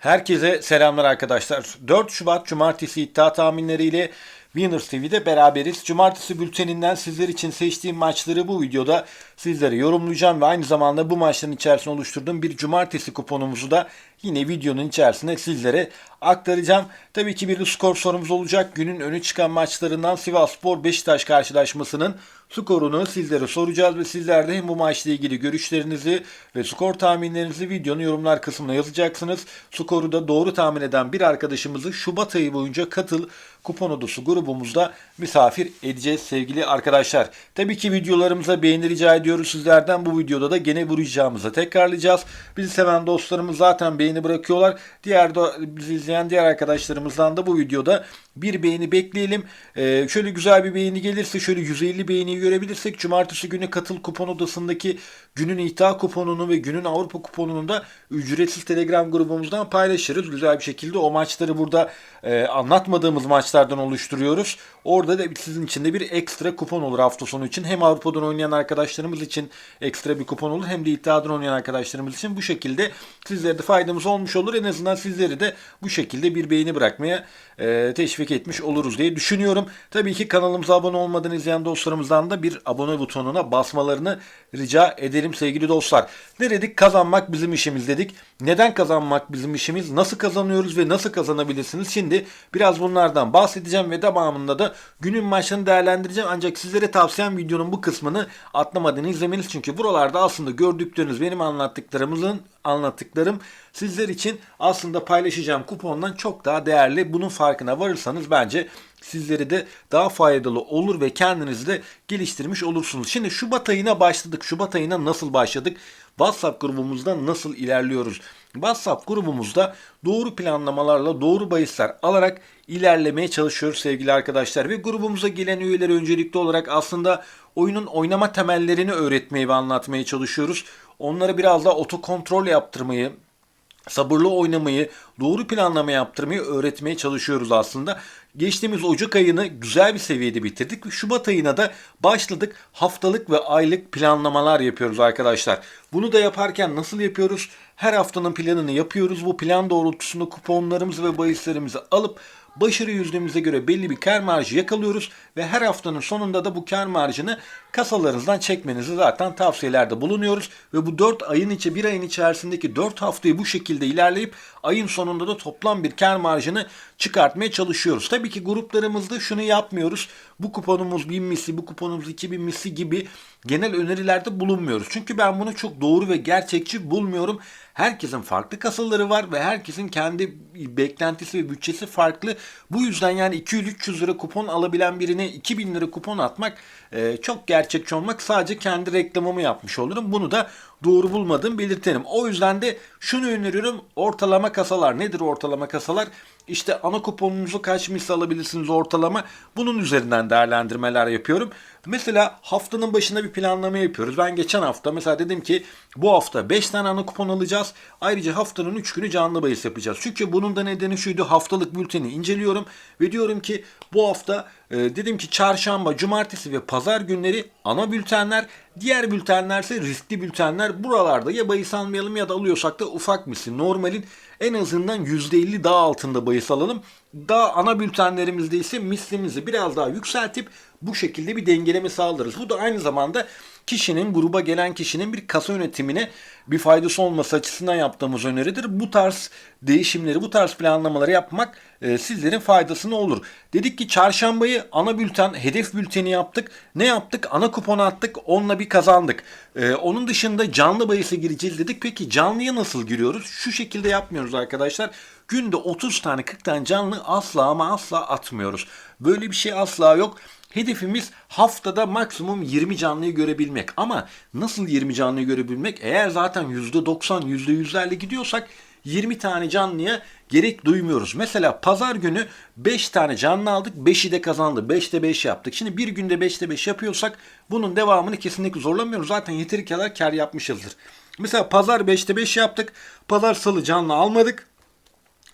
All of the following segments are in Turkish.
Herkese selamlar arkadaşlar. 4 Şubat Cumartesi iddia tahminleriyle Winners TV'de beraberiz. Cumartesi bülteninden sizler için seçtiğim maçları bu videoda sizlere yorumlayacağım ve aynı zamanda bu maçların içerisinde oluşturduğum bir cumartesi kuponumuzu da yine videonun içerisinde sizlere aktaracağım. Tabii ki bir skor sorumuz olacak. Günün öne çıkan maçlarından Sivasspor Beşiktaş karşılaşmasının skorunu sizlere soracağız ve sizler de hem bu maçla ilgili görüşlerinizi ve skor tahminlerinizi videonun yorumlar kısmına yazacaksınız. Skoru da doğru tahmin eden bir arkadaşımızı Şubat ayı boyunca katıl kupon odası grubumuzda misafir edeceğiz sevgili arkadaşlar. Tabii ki videolarımıza beğeni rica ediyoruz sizlerden. Bu videoda da gene vuracağımızı tekrarlayacağız. Bizi seven dostlarımız zaten beğeni bırakıyorlar. Diğer bizi izleyen diğer arkadaşlarımızdan da bu videoda bir beğeni bekleyelim. Ee, şöyle güzel bir beğeni gelirse şöyle 150 beğeniyi görebilirsek cumartesi günü katıl kupon odasındaki günün ihta kuponunu ve günün Avrupa kuponunu da ücretsiz Telegram grubumuzdan paylaşırız. Güzel bir şekilde o maçları burada e, anlatmadığımız maçlardan oluşturuyoruz. Orada da sizin için de bir ekstra kupon olur hafta sonu için. Hem Avrupa'dan oynayan arkadaşlarımız için ekstra bir kupon olur hem de iddiadan oynayan arkadaşlarımız için bu şekilde sizlere de faydamız olmuş olur. En azından sizleri de bu şekilde bir beğeni bırakmaya e, teşvik etmiş oluruz diye düşünüyorum. Tabii ki kanalımıza abone olmadan izleyen dostlarımızdan da bir abone butonuna basmalarını rica ederim sevgili dostlar. Ne dedik? Kazanmak bizim işimiz dedik. Neden kazanmak bizim işimiz? Nasıl kazanıyoruz ve nasıl kazanabilirsiniz? Şimdi biraz bunlardan bahsedeceğim ve devamında da günün maçlarını değerlendireceğim. Ancak sizlere tavsiyem videonun bu kısmını atlamadan izlemeniz. Çünkü buralarda aslında gördükleriniz benim anlattıklarımızın anlattıklarım sizler için aslında paylaşacağım kupondan çok daha değerli. Bunun farkına varırsanız bence sizlere de daha faydalı olur ve kendinizi de geliştirmiş olursunuz. Şimdi Şubat ayına başladık. Şubat ayına nasıl başladık? WhatsApp grubumuzda nasıl ilerliyoruz? WhatsApp grubumuzda doğru planlamalarla doğru bahisler alarak ilerlemeye çalışıyoruz sevgili arkadaşlar. Ve grubumuza gelen üyeleri öncelikli olarak aslında oyunun oynama temellerini öğretmeyi ve anlatmaya çalışıyoruz. Onlara biraz da otokontrol yaptırmayı, sabırlı oynamayı, doğru planlama yaptırmayı öğretmeye çalışıyoruz aslında. Geçtiğimiz Ocak ayını güzel bir seviyede bitirdik ve Şubat ayına da başladık. Haftalık ve aylık planlamalar yapıyoruz arkadaşlar. Bunu da yaparken nasıl yapıyoruz? Her haftanın planını yapıyoruz. Bu plan doğrultusunda kuponlarımızı ve bahislerimizi alıp başarı yüzdemize göre belli bir kar marjı yakalıyoruz ve her haftanın sonunda da bu kar marjını kasalarınızdan çekmenizi zaten tavsiyelerde bulunuyoruz ve bu 4 ayın içi bir ayın içerisindeki 4 haftayı bu şekilde ilerleyip ayın sonunda da toplam bir kar marjını çıkartmaya çalışıyoruz. Tabii ki gruplarımızda şunu yapmıyoruz. Bu kuponumuz 1000 misli, bu kuponumuz 2000 misli gibi genel önerilerde bulunmuyoruz. Çünkü ben bunu çok doğru ve gerçekçi bulmuyorum. Herkesin farklı kasaları var ve herkesin kendi beklentisi ve bütçesi farklı. Bu yüzden yani 200-300 lira kupon alabilen birine 2000 lira kupon atmak e, çok gerçekçi olmak sadece kendi reklamımı yapmış olurum. Bunu da doğru bulmadığım belirtelim. O yüzden de şunu öneriyorum. Ortalama kasalar nedir ortalama kasalar? İşte ana kuponunuzu kaç misli alabilirsiniz ortalama. Bunun üzerinden değerlendirmeler yapıyorum. Mesela haftanın başında bir planlama yapıyoruz. Ben geçen hafta mesela dedim ki bu hafta 5 tane ana kupon alacağız. Ayrıca haftanın 3 günü canlı bahis yapacağız. Çünkü bunun da nedeni şuydu haftalık bülteni inceliyorum ve diyorum ki bu hafta e, dedim ki çarşamba, cumartesi ve pazar günleri ana bültenler, diğer bültenler ise riskli bültenler. Buralarda ya bahis almayalım ya da alıyorsak da ufak misli normalin en azından %50 daha altında bahis alalım. Daha ana bültenlerimizde ise mislimizi biraz daha yükseltip bu şekilde bir dengeleme sağlarız. Bu da aynı zamanda kişinin, gruba gelen kişinin bir kasa yönetimine bir faydası olması açısından yaptığımız öneridir. Bu tarz değişimleri, bu tarz planlamaları yapmak e, sizlerin faydasına olur. Dedik ki çarşambayı ana bülten, hedef bülteni yaptık. Ne yaptık? Ana kuponu attık, onunla bir kazandık. E, onun dışında canlı bahise gireceğiz dedik. Peki canlıya nasıl giriyoruz? Şu şekilde yapmıyoruz arkadaşlar. Günde 30 tane 40 tane canlı asla ama asla atmıyoruz. Böyle bir şey asla yok. Hedefimiz haftada maksimum 20 canlıyı görebilmek. Ama nasıl 20 canlıyı görebilmek? Eğer zaten %90, %100'lerle gidiyorsak 20 tane canlıya gerek duymuyoruz. Mesela pazar günü 5 tane canlı aldık. 5'i de kazandı. 5'te 5 yaptık. Şimdi bir günde 5'te 5 yapıyorsak bunun devamını kesinlikle zorlamıyoruz. Zaten yeteri kadar kar yapmışızdır. Mesela pazar 5'te 5 yaptık. Pazar salı canlı almadık.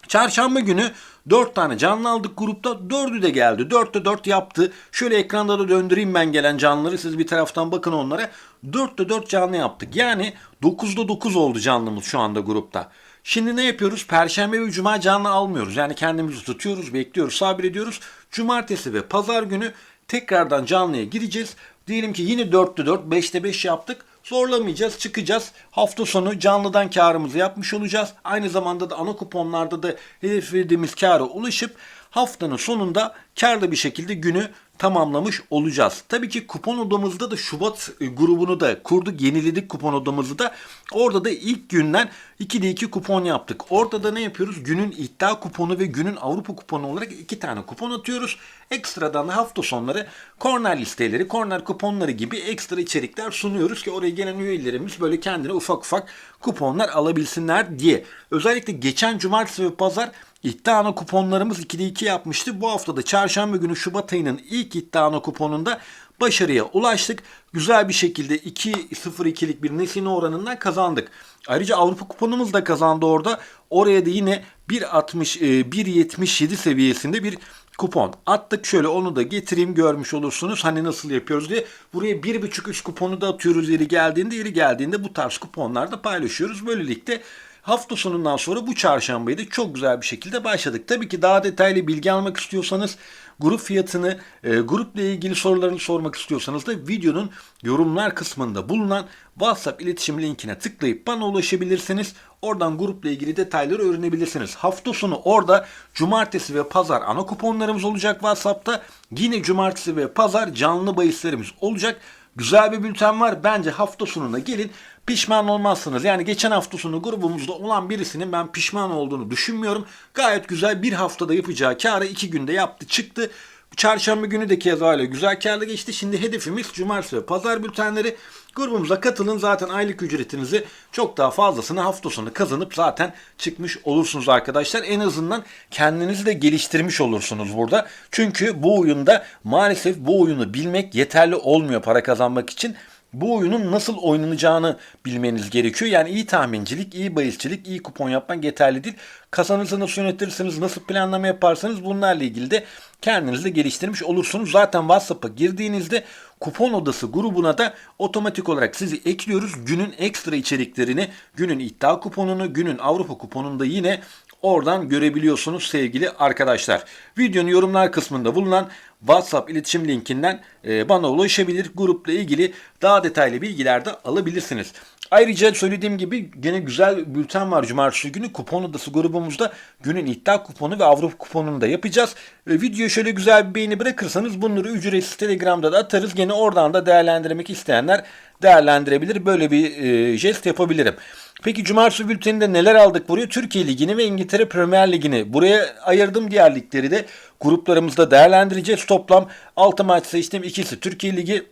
Çarşamba günü 4 tane canlı aldık grupta. 4'ü de geldi. 4'te 4 yaptı. Şöyle ekranda da döndüreyim ben gelen canlıları. Siz bir taraftan bakın onlara. 4'te 4 canlı yaptık. Yani 9'da 9 oldu canlımız şu anda grupta. Şimdi ne yapıyoruz? Perşembe ve cuma canlı almıyoruz. Yani kendimizi tutuyoruz, bekliyoruz, sabrediyoruz. Cumartesi ve pazar günü tekrardan canlıya gireceğiz. Diyelim ki yine 4'te 4, 5'te 5 yaptık. Zorlamayacağız, çıkacağız. Hafta sonu canlıdan karımızı yapmış olacağız. Aynı zamanda da ana kuponlarda da hedef verdiğimiz kâra ulaşıp haftanın sonunda karlı bir şekilde günü tamamlamış olacağız. Tabii ki kupon odamızda da Şubat e, grubunu da kurduk, yeniledik kupon odamızı da. Orada da ilk günden 2'de 2 kupon yaptık. Orada da ne yapıyoruz? Günün iddia kuponu ve günün Avrupa kuponu olarak iki tane kupon atıyoruz. Ekstradan da hafta sonları korner listeleri, korner kuponları gibi ekstra içerikler sunuyoruz ki oraya gelen üyelerimiz böyle kendine ufak ufak kuponlar alabilsinler diye. Özellikle geçen cumartesi ve pazar İddia kuponlarımız 2'de 2 yapmıştı. Bu hafta da çarşamba günü Şubat ayının ilk iddia kuponunda başarıya ulaştık. Güzel bir şekilde 2-0-2'lik bir nesine oranından kazandık. Ayrıca Avrupa kuponumuz da kazandı orada. Oraya da yine 1.60 e, 1.77 seviyesinde bir kupon attık. Şöyle onu da getireyim görmüş olursunuz. Hani nasıl yapıyoruz diye. Buraya 1.5-3 kuponu da atıyoruz yeri geldiğinde. Yeri geldiğinde bu tarz kuponlarda paylaşıyoruz. Böylelikle Hafta sonundan sonra bu çarşambayı da çok güzel bir şekilde başladık. Tabii ki daha detaylı bilgi almak istiyorsanız grup fiyatını, e, grupla ilgili sorularını sormak istiyorsanız da videonun yorumlar kısmında bulunan WhatsApp iletişim linkine tıklayıp bana ulaşabilirsiniz. Oradan grupla ilgili detayları öğrenebilirsiniz. Hafta sonu orada cumartesi ve pazar ana kuponlarımız olacak WhatsApp'ta. Yine cumartesi ve pazar canlı bahislerimiz olacak. Güzel bir bülten var. Bence hafta sonuna gelin pişman olmazsınız. Yani geçen hafta sonu grubumuzda olan birisinin ben pişman olduğunu düşünmüyorum. Gayet güzel bir haftada yapacağı karı iki günde yaptı çıktı. Çarşamba günü de keza öyle güzel karlı geçti. Şimdi hedefimiz cumartesi ve pazar bültenleri. Grubumuza katılın zaten aylık ücretinizi çok daha fazlasını hafta sonu kazanıp zaten çıkmış olursunuz arkadaşlar. En azından kendinizi de geliştirmiş olursunuz burada. Çünkü bu oyunda maalesef bu oyunu bilmek yeterli olmuyor para kazanmak için bu oyunun nasıl oynanacağını bilmeniz gerekiyor. Yani iyi tahmincilik, iyi bahisçilik, iyi kupon yapmak yeterli değil. Kazanırsa nasıl yönetirsiniz, nasıl planlama yaparsanız bunlarla ilgili de kendinizi de geliştirmiş olursunuz. Zaten WhatsApp'a girdiğinizde kupon odası grubuna da otomatik olarak sizi ekliyoruz. Günün ekstra içeriklerini, günün iddia kuponunu, günün Avrupa kuponunu da yine oradan görebiliyorsunuz sevgili arkadaşlar. Videonun yorumlar kısmında bulunan WhatsApp iletişim linkinden e, bana ulaşabilir. Grupla ilgili daha detaylı bilgiler de alabilirsiniz. Ayrıca söylediğim gibi gene güzel bülten var cumartesi günü. Kupon odası grubumuzda günün iddia kuponu ve Avrupa kuponunu da yapacağız. E, video şöyle güzel bir beğeni bırakırsanız bunları ücretsiz Telegram'da da atarız. Gene oradan da değerlendirmek isteyenler değerlendirebilir. Böyle bir e, jest yapabilirim. Peki cumartesi bülteninde neler aldık buraya? Türkiye Ligi'ni ve İngiltere Premier Ligi'ni. Buraya ayırdım diğer ligleri de gruplarımızda değerlendireceğiz. Toplam 6 maç seçtim. İkisi Türkiye Ligi,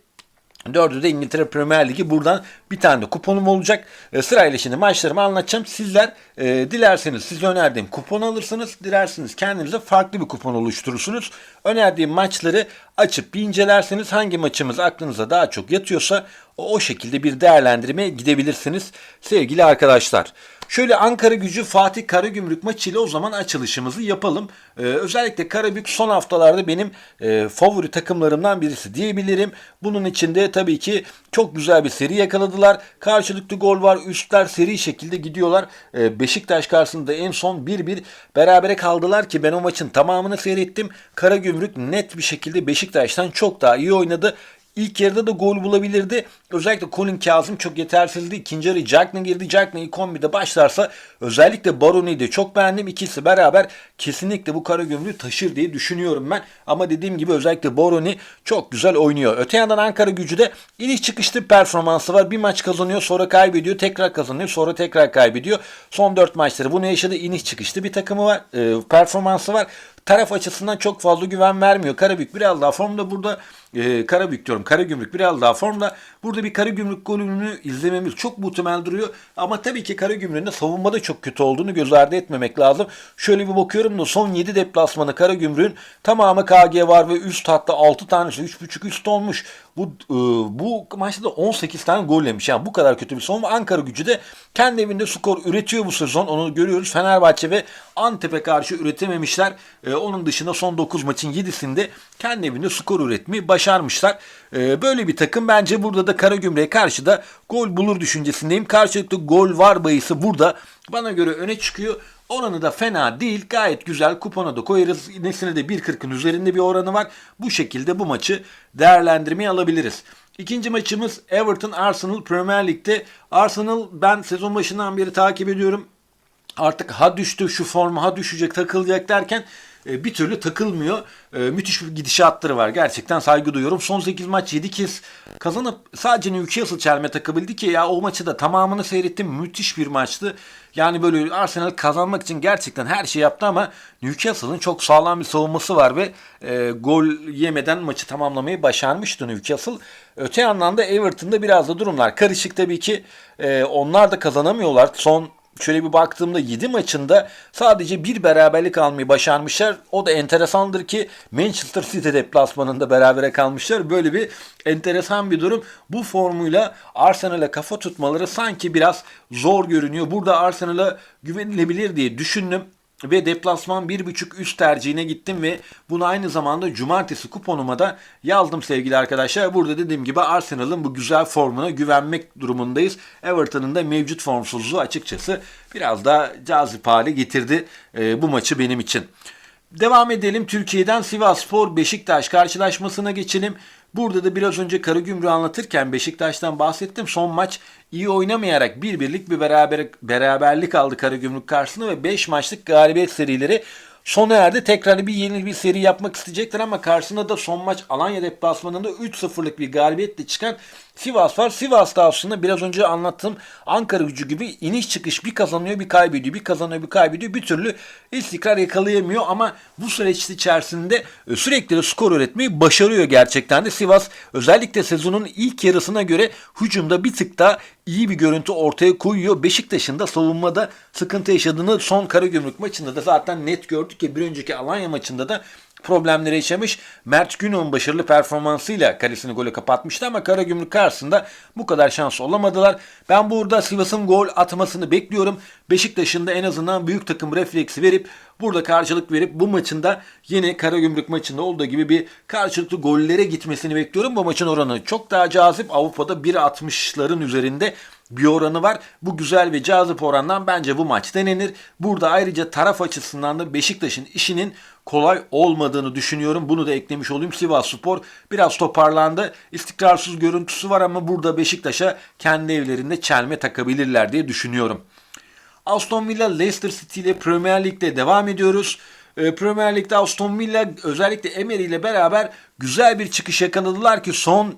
Dördü de İngiltere Premier Ligi. Buradan bir tane de kuponum olacak. E, sırayla şimdi maçlarımı anlatacağım. Sizler e, dilerseniz size önerdiğim kupon alırsınız. Dilerseniz kendinize farklı bir kupon oluşturursunuz. Önerdiğim maçları açıp bir incelerseniz hangi maçımız aklınıza daha çok yatıyorsa o, o şekilde bir değerlendirmeye gidebilirsiniz sevgili arkadaşlar. Şöyle Ankara gücü Fatih Karagümrük maçıyla o zaman açılışımızı yapalım. Ee, özellikle Karabük son haftalarda benim e, favori takımlarımdan birisi diyebilirim. Bunun içinde tabii ki çok güzel bir seri yakaladılar. Karşılıklı gol var. Üstler seri şekilde gidiyorlar. Ee, Beşiktaş karşısında en son 1-1 berabere kaldılar ki ben o maçın tamamını seyrettim. Karagümrük net bir şekilde Beşiktaş'tan çok daha iyi oynadı. İlk yarıda da gol bulabilirdi. Özellikle Colin Kazım çok yetersizdi. İkinci yarı Jackman girdi. İlk 11'de başlarsa özellikle Baroni'yi de çok beğendim. İkisi beraber kesinlikle bu Karagümrük'ü taşır diye düşünüyorum ben. Ama dediğim gibi özellikle Baroni çok güzel oynuyor. Öte yandan Ankara gücü de iniş çıkışlı performansı var. Bir maç kazanıyor sonra kaybediyor. Tekrar kazanıyor sonra tekrar kaybediyor. Son 4 maçları bunu yaşadı. iniş çıkışlı bir takımı var. E, performansı var taraf açısından çok fazla güven vermiyor. Karabük biraz daha formda burada e, Karabük diyorum. Karagümrük biraz daha formda. Burada bir Karagümrük golünü izlememiz çok muhtemel duruyor. Ama tabii ki Karagümrük'ün de savunmada çok kötü olduğunu göz ardı etmemek lazım. Şöyle bir bakıyorum da son 7 deplasmanı Karagümrük'ün tamamı KG var ve üst hatta 6 tanesi 3.5 üst olmuş. Bu e, bu maçta da 18 tane gol yemiş. Yani bu kadar kötü bir son. Ve Ankara gücü de kendi evinde skor üretiyor bu sezon. Onu görüyoruz. Fenerbahçe ve Antep'e karşı üretememişler. E, onun dışında son 9 maçın 7'sinde kendi evinde skor üretmeyi başarmışlar. E, böyle bir takım bence burada da Karagümrük'e karşı da gol bulur düşüncesindeyim. Karşılıklı gol var bayısı burada bana göre öne çıkıyor. Oranı da fena değil. Gayet güzel. Kupona da koyarız. Nesine de 1.40'ın üzerinde bir oranı var. Bu şekilde bu maçı değerlendirmeye alabiliriz. İkinci maçımız Everton Arsenal Premier Lig'de. Arsenal ben sezon başından beri takip ediyorum. Artık ha düştü şu forma ha düşecek takılacak derken e, bir türlü takılmıyor. E, müthiş bir gidişatları var. Gerçekten saygı duyuyorum. Son 8 maç 7 kez kazanıp sadece Newcastle çelme takabildi ki ya o maçı da tamamını seyrettim. Müthiş bir maçtı. Yani böyle Arsenal kazanmak için gerçekten her şey yaptı ama Newcastle'ın çok sağlam bir savunması var ve e, gol yemeden maçı tamamlamayı başarmıştı Newcastle. Öte yandan da Everton'da biraz da durumlar karışık tabii ki. E, onlar da kazanamıyorlar. Son şöyle bir baktığımda 7 maçında sadece bir beraberlik almayı başarmışlar. O da enteresandır ki Manchester City deplasmanında berabere kalmışlar. Böyle bir enteresan bir durum. Bu formuyla Arsenal'e kafa tutmaları sanki biraz zor görünüyor. Burada Arsenal'a güvenilebilir diye düşündüm ve deplasman 1.5 üst tercihine gittim ve bunu aynı zamanda cumartesi kuponuma da yazdım sevgili arkadaşlar. Burada dediğim gibi Arsenal'ın bu güzel formuna güvenmek durumundayız. Everton'ın da mevcut formsuzluğu açıkçası biraz daha cazip hale getirdi e, bu maçı benim için. Devam edelim Türkiye'den Sivasspor Beşiktaş karşılaşmasına geçelim. Burada da biraz önce Karagümrük'ü anlatırken Beşiktaş'tan bahsettim. Son maç iyi oynamayarak bir birlik bir beraber, beraberlik aldı Karagümrük karşısında ve 5 maçlık galibiyet serileri sona erdi. Tekrar bir yeni bir seri yapmak isteyecekler ama karşısında da son maç Alanya deplasmanında 3-0'lık bir galibiyetle çıkan Sivas var. Sivas'ta aslında biraz önce anlattığım Ankara gücü gibi iniş çıkış bir kazanıyor bir kaybediyor bir kazanıyor bir kaybediyor bir türlü istikrar yakalayamıyor ama bu süreç içerisinde e, sürekli skor üretmeyi başarıyor gerçekten de Sivas özellikle sezonun ilk yarısına göre hücumda bir tık daha iyi bir görüntü ortaya koyuyor. Beşiktaş'ın da savunmada sıkıntı yaşadığını son Karagümrük maçında da zaten net gördük ki bir önceki Alanya maçında da problemleri yaşamış. Mert Günok'un başarılı performansıyla kalesini gole kapatmıştı ama Karagümrük karşısında bu kadar şans olamadılar. Ben burada Sivas'ın gol atmasını bekliyorum. Beşiktaş'ın da en azından büyük takım refleksi verip burada karşılık verip bu maçında yine Karagümrük maçında olduğu gibi bir karşılıklı gollere gitmesini bekliyorum. Bu maçın oranı çok daha cazip. Avrupa'da 1.60'ların üzerinde bir oranı var. Bu güzel ve cazip orandan bence bu maç denenir. Burada ayrıca taraf açısından da Beşiktaş'ın işinin kolay olmadığını düşünüyorum. Bunu da eklemiş olayım. Sivas Spor biraz toparlandı. İstikrarsız görüntüsü var ama burada Beşiktaş'a kendi evlerinde çelme takabilirler diye düşünüyorum. Aston Villa Leicester City ile Premier Lig'de devam ediyoruz. Ee, Premier Lig'de Aston Villa özellikle Emery ile beraber güzel bir çıkış yakaladılar ki son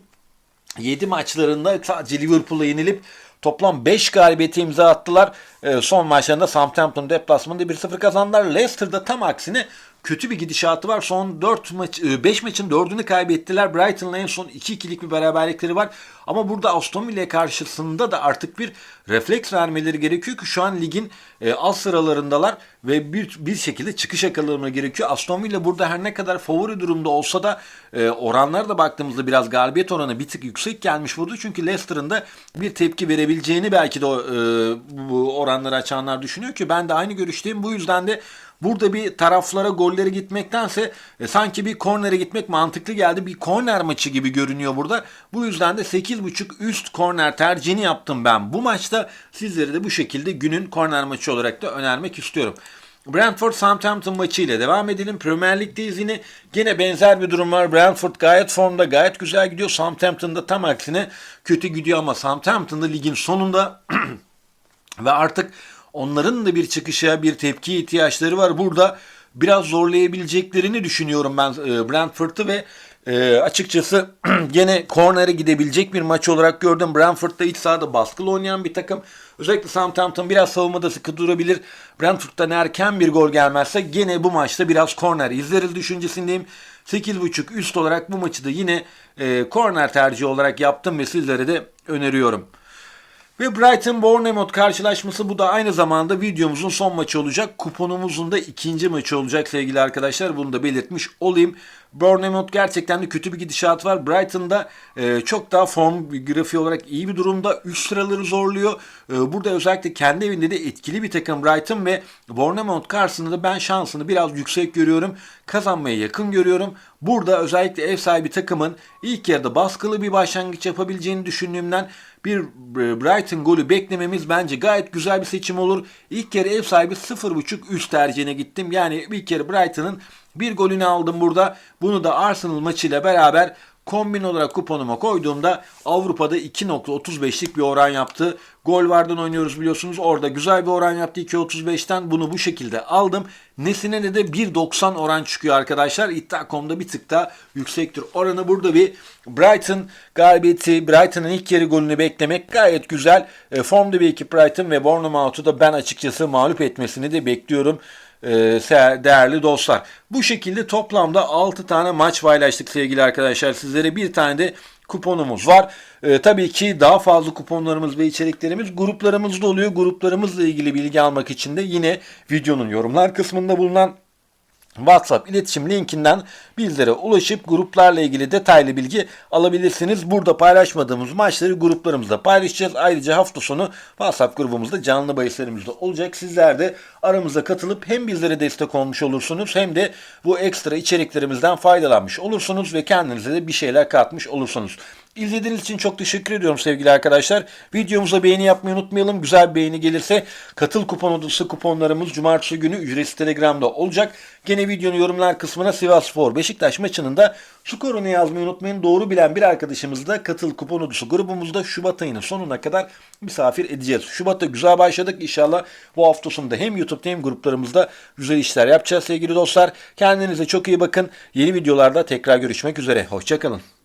7 maçlarında sadece Liverpool'a yenilip Toplam 5 galibiyete imza attılar. E, son maçlarında Southampton deplasmanında 1-0 kazandılar. Leicester'da tam aksine kötü bir gidişatı var. Son 4 maç 5 e, maçın 4'ünü kaybettiler. Brighton'la en son 2-2'lik bir beraberlikleri var. Ama burada Aston Villa karşısında da artık bir refleks vermeleri gerekiyor ki şu an ligin e, alt sıralarındalar ve bir bir şekilde çıkış yakalaması gerekiyor. Aston Villa burada her ne kadar favori durumda olsa da e, oranlara da baktığımızda biraz galibiyet oranı bir tık yüksek gelmiş burada. Çünkü Leicester'ın da bir tepki verebileceğini belki de bu oranları açanlar düşünüyor ki ben de aynı görüşteyim. Bu yüzden de Burada bir taraflara golleri gitmektense e, sanki bir kornere gitmek mantıklı geldi. Bir korner maçı gibi görünüyor burada. Bu yüzden de 8.5 üst korner tercihini yaptım ben. Bu maçta sizlere de bu şekilde günün korner maçı olarak da önermek istiyorum. Brentford Southampton maçı ile devam edelim. Premier Lig'deyiz yine. Gene benzer bir durum var. Brentford gayet formda, gayet güzel gidiyor. Southampton'da tam aksine kötü gidiyor ama Southampton'da ligin sonunda ve artık Onların da bir çıkışa, bir tepki ihtiyaçları var. Burada biraz zorlayabileceklerini düşünüyorum ben e, Brentford'u ve e, açıkçası gene corner'e gidebilecek bir maç olarak gördüm. Brentford'da iç sahada baskılı oynayan bir takım. Özellikle Southampton biraz savunmada sıkı durabilir. Brentford'dan erken bir gol gelmezse gene bu maçta biraz corner izleriz düşüncesindeyim. 8.5 üst olarak bu maçı da yine e, corner tercihi olarak yaptım ve sizlere de öneriyorum. Ve Brighton Bournemouth karşılaşması bu da aynı zamanda videomuzun son maçı olacak. Kuponumuzun da ikinci maçı olacak sevgili arkadaşlar. Bunu da belirtmiş olayım. Bournemouth gerçekten de kötü bir gidişat var. Brighton'da e, çok daha form grafiği olarak iyi bir durumda. Üst sıraları zorluyor. E, burada özellikle kendi evinde de etkili bir takım Brighton ve Bournemouth karşısında da ben şansını biraz yüksek görüyorum. Kazanmaya yakın görüyorum. Burada özellikle ev sahibi takımın ilk yarıda baskılı bir başlangıç yapabileceğini düşündüğümden bir Brighton golü beklememiz bence gayet güzel bir seçim olur. İlk kere ev sahibi 0.5 üst tercihine gittim. Yani bir kere Brighton'ın bir golünü aldım burada. Bunu da Arsenal maçıyla beraber kombin olarak kuponuma koyduğumda Avrupa'da 2.35'lik bir oran yaptı. Gol vardan oynuyoruz biliyorsunuz. Orada güzel bir oran yaptı 2.35'ten. Bunu bu şekilde aldım. Nesine de de 1.90 oran çıkıyor arkadaşlar. İddia.com'da bir tık daha yüksektir. Oranı burada bir Brighton galibiyeti, Brighton'ın ilk yarı golünü beklemek gayet güzel. E, formda bir ekip Brighton ve Bournemouth'u da ben açıkçası mağlup etmesini de bekliyorum değerli dostlar. Bu şekilde toplamda 6 tane maç paylaştık sevgili arkadaşlar. Sizlere bir tane de kuponumuz var. E, tabii ki daha fazla kuponlarımız ve içeriklerimiz gruplarımızda oluyor. Gruplarımızla ilgili bilgi almak için de yine videonun yorumlar kısmında bulunan WhatsApp iletişim linkinden bizlere ulaşıp gruplarla ilgili detaylı bilgi alabilirsiniz. Burada paylaşmadığımız maçları gruplarımızda paylaşacağız. Ayrıca hafta sonu WhatsApp grubumuzda canlı bahislerimizde olacak. Sizler de aramıza katılıp hem bizlere destek olmuş olursunuz hem de bu ekstra içeriklerimizden faydalanmış olursunuz ve kendinize de bir şeyler katmış olursunuz. İzlediğiniz için çok teşekkür ediyorum sevgili arkadaşlar. Videomuza beğeni yapmayı unutmayalım. Güzel bir beğeni gelirse katıl kupon odası kuponlarımız cumartesi günü ücretsiz telegramda olacak. Gene videonun yorumlar kısmına Sivas Spor Beşiktaş maçının da skorunu yazmayı unutmayın. Doğru bilen bir arkadaşımız da katıl kupon odası grubumuzda Şubat ayının sonuna kadar misafir edeceğiz. Şubat'ta güzel başladık. İnşallah bu hafta sonunda hem YouTube'da hem gruplarımızda güzel işler yapacağız sevgili dostlar. Kendinize çok iyi bakın. Yeni videolarda tekrar görüşmek üzere. Hoşçakalın.